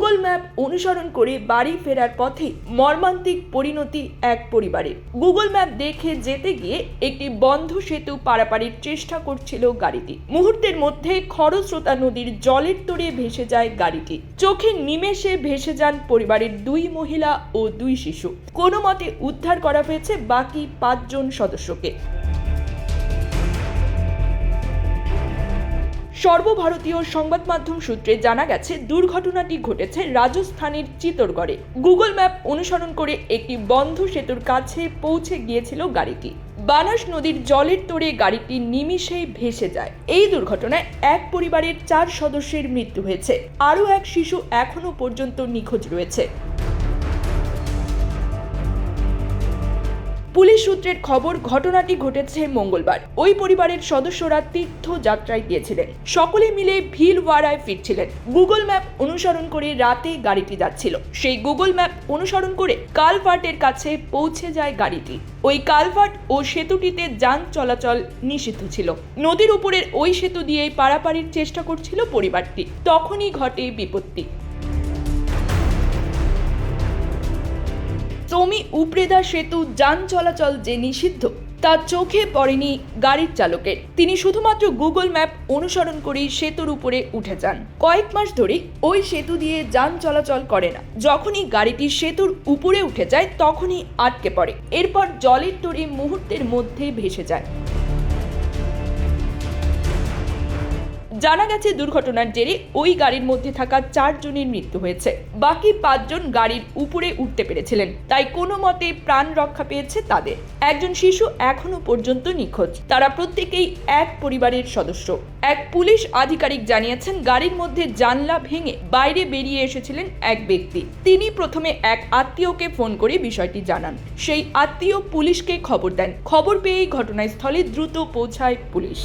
Map অনুসরণ করে বাড়ি ফেরার পথে মর্মান্তিক পরিণতি এক পরিবারের গুগল ম্যাপ দেখে যেতে গিয়ে একটি বন্ধ সেতু পারাপারির চেষ্টা করছিল গাড়িটি। মুহূর্তের মধ্যে খরস্রোতা নদীর জলের তোড়ে ভেসে যায় গাড়িটি। চোখে নিমেষে ভেসে যান পরিবারের দুই মহিলা ও দুই শিশু। কোনো মতে উদ্ধার করা হয়েছে বাকি পাঁচজন সদস্যকে। সর্বভারতীয় সংবাদ মাধ্যম সূত্রে জানা গেছে, দুর্ঘটনাটি ঘটেছে রাজস্থানের চিতোরগড়ে। গুগল ম্যাপ অনুসরণ করে একটি বন্ধ সেতুর কাছে পৌঁছে গিয়েছিল গাড়িটি। বানাস নদীর জলের তোড়ে গাড়িটি নিমিষেই ভেসে যায়। এই দুর্ঘটনায় এক পরিবারের চার সদস্যের মৃত্যু হয়েছে। আরও এক শিশু এখনও পর্যন্ত নিখোঁজ রয়েছে। পুলিশ সূত্রের খবর, ঘটনাটি ঘটেছে মঙ্গলবার। ওই পরিবারের সদস্যরা তীর্থযাত্রায় গিয়েছিলেন। সকলে মিলে ভিলওয়ারায় ফিরছিলেন। গুগল ম্যাপ অনুসরণ করে রাতে গাড়িটি যাচ্ছিল। সেই গুগল ম্যাপ অনুসরণ করে কালভার্টের কাছে পৌঁছে যায় গাড়িটি। ওই কালভার্ট ও সেতুটিতে যান চলাচল নিষিদ্ধ ছিল। নদীর উপরের ওই সেতু দিয়েই পারাপারির চেষ্টা করছিল পরিবারটি। তখনই ঘটে বিপত্তি। সমি উপরেদা সেতু, যান চলাচল যে নিষিদ্ধ, তা চোখে পড়েনি গাড়ির চালকের। তিনি শুধুমাত্র গুগল ম্যাপ অনুসরণ করেই সেতুর উপরে উঠে যান। কয়েক মাস ধরে ওই সেতু দিয়ে যান চলাচল করে না। যখনই গাড়িটি সেতুর উপরে উঠে যায়, তখনই আটকে পড়ে। এরপর জলের তরি মুহূর্তের মধ্যে ভেসে যায়। জানা গেছে দুর্ঘটনার জেরে ওই গাড়ির মধ্যে থাকা চারজনের মৃত্যু হয়েছে। বাকি পাঁচজন গাড়ির উপরে উঠতে পেরেছিলেন। তাই কোনো মতে প্রাণ রক্ষা পেয়েছে তাদের। একজন শিশু এখনও পর্যন্ত নিখোঁজ। তারা প্রত্যেকেই এক পরিবারের সদস্য। এক পুলিশ আধিকারিক জানিয়েছেন, গাড়ির মধ্যে জানলা ভেঙে বাইরে বেরিয়ে এসেছিলেন এক ব্যক্তি। তিনি প্রথমে এক আত্মীয়কে ফোন করে বিষয়টি জানান। সেই আত্মীয় পুলিশকে খবর দেন। খবর পেয়েই ঘটনাস্থলে দ্রুত পৌঁছায় পুলিশ।